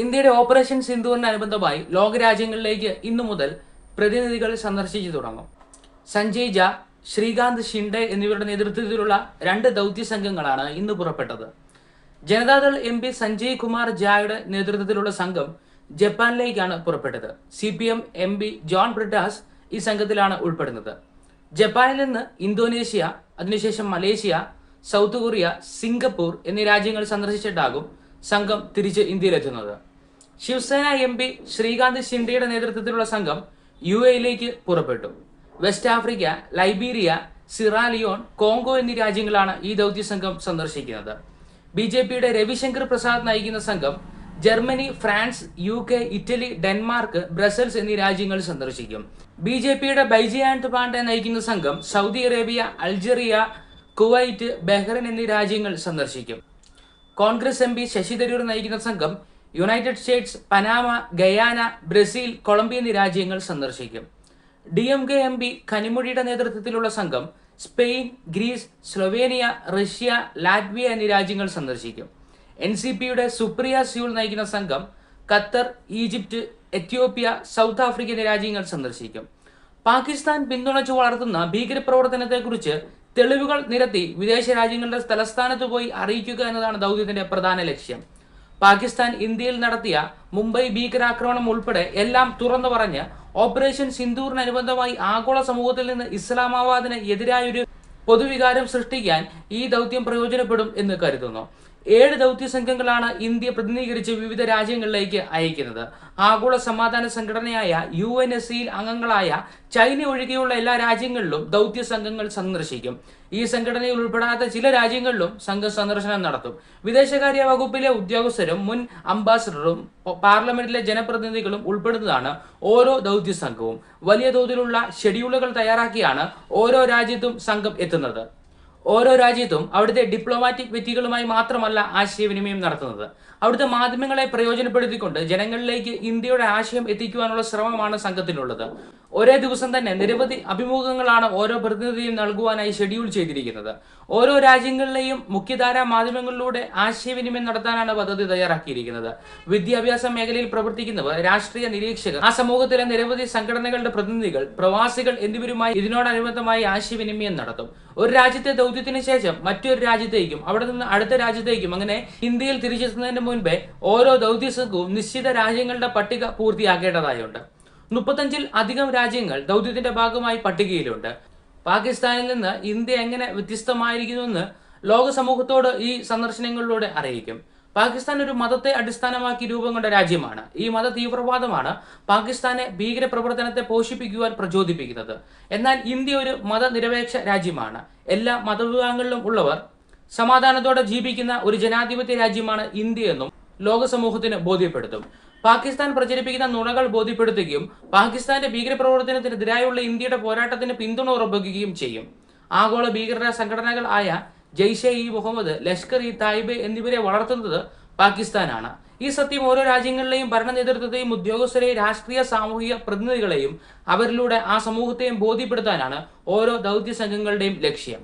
ഇന്ത്യയുടെ ഓപ്പറേഷൻ സിന്ധുവിനനുബന്ധമായി ലോകരാജ്യങ്ങളിലേക്ക് ഇന്നു മുതൽ പ്രതിനിധികൾ സന്ദർശിച്ചു തുടങ്ങും. സഞ്ജയ് ജ ശ്രീകാന്ത് ഷിൻഡെ എന്നിവരുടെ നേതൃത്വത്തിലുള്ള രണ്ട് ദൗത്യ സംഘങ്ങളാണ് ഇന്ന് പുറപ്പെട്ടത്. ജനതാദൾ എം പി സഞ്ജയ് കുമാർ ജായുടെ നേതൃത്വത്തിലുള്ള സംഘം ജപ്പാനിലേക്കാണ് പുറപ്പെട്ടത്. C P M M P John Brittas ഈ സംഘത്തിലാണ് ഉൾപ്പെടുന്നത്. ജപ്പാനിൽ നിന്ന് ഇന്തോനേഷ്യ അതിനുശേഷം മലേഷ്യ സൗത്ത് കൊറിയ സിംഗപ്പൂർ എന്നീ രാജ്യങ്ങൾ സന്ദർശിച്ചിട്ടാകും സംഘം തിരിച്ച് ഇന്ത്യയിലെത്തുന്നത്. ശിവസേന എം പി ശ്രീകാന്ത് ഷിൻഡെയുടെ നേതൃത്വത്തിലുള്ള സംഘം യു എയിലേക്ക് പുറപ്പെട്ടു. West Africa Liberia Sierra Leone Congo എന്നീ രാജ്യങ്ങളാണ് ഈ ദൗത്യ സംഘം സന്ദർശിക്കുന്നത്. ബി ജെ പിയുടെ രവിശങ്കർ പ്രസാദ് നയിക്കുന്ന സംഘം Germany France U K Italy Denmark Brussels എന്നീ രാജ്യങ്ങൾ സന്ദർശിക്കും. ബി ജെ പിയുടെ ബൈജി ആൻഡ് പാണ്ഡെ നയിക്കുന്ന സംഘം Saudi Arabia Algeria Kuwait Bahrain എന്നീ രാജ്യങ്ങൾ സന്ദർശിക്കും. കോൺഗ്രസ് എം പി ശശി തരൂർ നയിക്കുന്ന സംഘം United States Panama Guyana Brazil Colombia എന്നീ രാജ്യങ്ങൾ സന്ദർശിക്കും. D M K M P കനിമൊഴിയുടെ നേതൃത്വത്തിലുള്ള സംഘം Spain Greece Slovenia Russia Latvia എന്നീ രാജ്യങ്ങൾ സന്ദർശിക്കും. എൻ സി പിയുടെ സുപ്രിയ സ്യൂൾ നയിക്കുന്ന സംഘം Qatar Egypt Ethiopia South Africa എന്നീ രാജ്യങ്ങൾ സന്ദർശിക്കും. പാകിസ്ഥാൻ പിന്തുണച്ചു വളർത്തുന്ന ഭീകരപ്രവർത്തനത്തെക്കുറിച്ച് തെളിവുകൾ നിരത്തി വിദേശ രാജ്യങ്ങളുടെ തലസ്ഥാനത്ത് പോയി അറിയിക്കുക എന്നതാണ് ദൗത്യത്തിന്റെ പ്രധാന ലക്ഷ്യം. പാകിസ്ഥാൻ ഇന്ത്യയിൽ നടത്തിയ മുംബൈ ഭീകരാക്രമണം ഉൾപ്പെടെ എല്ലാം തുറന്നു പറഞ്ഞ് ഓപ്പറേഷൻ സിന്ദൂറിനനുബന്ധമായി ആഗോള സമൂഹത്തിൽ നിന്ന് ഇസ്ലാമാബാദിന് എതിരായൊരു പൊതുവികാരം സൃഷ്ടിക്കാൻ ഈ ദൗത്യം പ്രയോജനപ്പെടും എന്ന് കരുതുന്നു. ഏഴ് ദൗത്യ സംഘങ്ങളാണ് ഇന്ത്യ പ്രതിനിധീകരിച്ച് വിവിധ രാജ്യങ്ങളിലേക്ക് അയക്കുന്നത്. ആഗോള സമാധാന സംഘടനയായ യു എൻ എസ് സിയിൽ അംഗങ്ങളായ ചൈന ഒഴികെയുള്ള എല്ലാ രാജ്യങ്ങളിലും ദൗത്യ സംഘങ്ങൾ സന്ദർശിക്കും. ഈ സംഘടനയിൽ ഉൾപ്പെടാത്ത ചില രാജ്യങ്ങളിലും സംഘം സന്ദർശനം നടത്തും. വിദേശകാര്യ വകുപ്പിലെ ഉദ്യോഗസ്ഥരും മുൻ അംബാസഡറും പാർലമെന്റിലെ ജനപ്രതിനിധികളും ഉൾപ്പെടുന്നതാണ് ഓരോ ദൗത്യ സംഘവും. വലിയ തോതിലുള്ള ഷെഡ്യൂളുകൾ തയ്യാറാക്കിയാണ് ഓരോ രാജ്യത്തും സംഘം എത്തുന്നത്. ഓരോ രാജ്യത്തും അവിടുത്തെ ഡിപ്ലോമാറ്റിക് വ്യക്തികളുമായി മാത്രമല്ല ആശയവിനിമയം നടത്തുന്നത്. അവിടുത്തെ മാധ്യമങ്ങളെ പ്രയോജനപ്പെടുത്തിക്കൊണ്ട് ജനങ്ങളിലേക്ക് ഇന്ത്യയുടെ ആശയം എത്തിക്കുവാനുള്ള ശ്രമമാണ് സംഘത്തിനുള്ളത്. ഒരേ ദിവസം തന്നെ നിരവധി അഭിമുഖങ്ങളാണ് ഓരോ പ്രതിനിധിയും നൽകുവാനായി ഷെഡ്യൂൾ ചെയ്തിരിക്കുന്നത്. ഓരോ രാജ്യങ്ങളിലെയും മുഖ്യധാരാ മാധ്യമങ്ങളിലൂടെ ആശയവിനിമയം നടത്താനാണ് പദ്ധതി തയ്യാറാക്കിയിരിക്കുന്നത്. വിദ്യാഭ്യാസ മേഖലയിൽ പ്രവർത്തിക്കുന്നവർ രാഷ്ട്രീയ നിരീക്ഷകർ ആ സമൂഹത്തിലെ നിരവധി സംഘടനകളുടെ പ്രതിനിധികൾ പ്രവാസികൾ എന്നിവരുമായി ഇതിനോടനുബന്ധമായി ആശയവിനിമയം നടത്തും. ഒരു രാജ്യത്തെ ദൗത്യത്തിന് ശേഷം മറ്റൊരു രാജ്യത്തേക്കും അവിടെ നിന്ന് അടുത്ത രാജ്യത്തേക്കും അങ്ങനെ ഇന്ത്യയിൽ തിരിച്ചെത്തുന്നതിന് മുൻപേ ഓരോ ദൗത്യ സംഘവും നിശ്ചിത രാജ്യങ്ങളുടെ പട്ടിക പൂർത്തിയാക്കേണ്ടതായുണ്ട്. മുപ്പത്തഞ്ചിൽ അധികം രാജ്യങ്ങൾ ദൗത്യത്തിന്റെ ഭാഗമായി പട്ടികയിലുണ്ട്. പാകിസ്ഥാനിൽ നിന്ന് ഇന്ത്യ എങ്ങനെ വ്യത്യസ്തമായിരിക്കുന്നുവെന്ന് ലോക സമൂഹത്തോട് ഈ സന്ദർശനങ്ങളിലൂടെ അറിയിക്കും. പാകിസ്ഥാൻ ഒരു മതത്തെ അടിസ്ഥാനമാക്കി രൂപം കൊണ്ട രാജ്യമാണ്. ഈ മത തീവ്രവാദമാണ് പാകിസ്ഥാനെ ഭീകര പ്രവർത്തനത്തെ പോഷിപ്പിക്കുവാൻ പ്രചോദിപ്പിക്കുന്നത്. എന്നാൽ ഇന്ത്യ ഒരു മതനിരപേക്ഷ രാജ്യമാണ്. എല്ലാ മതവിഭാഗങ്ങളിലും ഉള്ളവർ സമാധാനത്തോടെ ജീവിക്കുന്ന ഒരു ജനാധിപത്യ രാജ്യമാണ് ഇന്ത്യ എന്നും ലോക സമൂഹത്തിന് ബോധ്യപ്പെടുത്തും. പാകിസ്ഥാൻ പ്രചരിപ്പിക്കുന്ന നുണകൾ ബോധ്യപ്പെടുത്തുകയും പാകിസ്ഥാന്റെ ഭീകരപ്രവർത്തനത്തിനെതിരായുള്ള ഇന്ത്യയുടെ പോരാട്ടത്തിന് പിന്തുണ ഉറപ്പിക്കുകയും ചെയ്യും. ആഗോള ഭീകര സംഘടനകൾ ആയ ജയ്ഷെ ഇ മുഹമ്മദ് ലഷ്കർ ഇ തായിബെ എന്നിവരെ വളർത്തുന്നത് പാകിസ്ഥാനാണ്. ഈ സത്യം ഓരോ രാജ്യങ്ങളിലെയും ഭരണ നേതൃത്വത്തെയും ഉദ്യോഗസ്ഥരെയും രാഷ്ട്രീയ സാമൂഹിക പ്രതിനിധികളെയും അവരിലൂടെ ആ സമൂഹത്തെയും ബോധ്യപ്പെടുത്താനാണ് ഓരോ ദൗത്യ സംഘങ്ങളുടെയും ലക്ഷ്യം.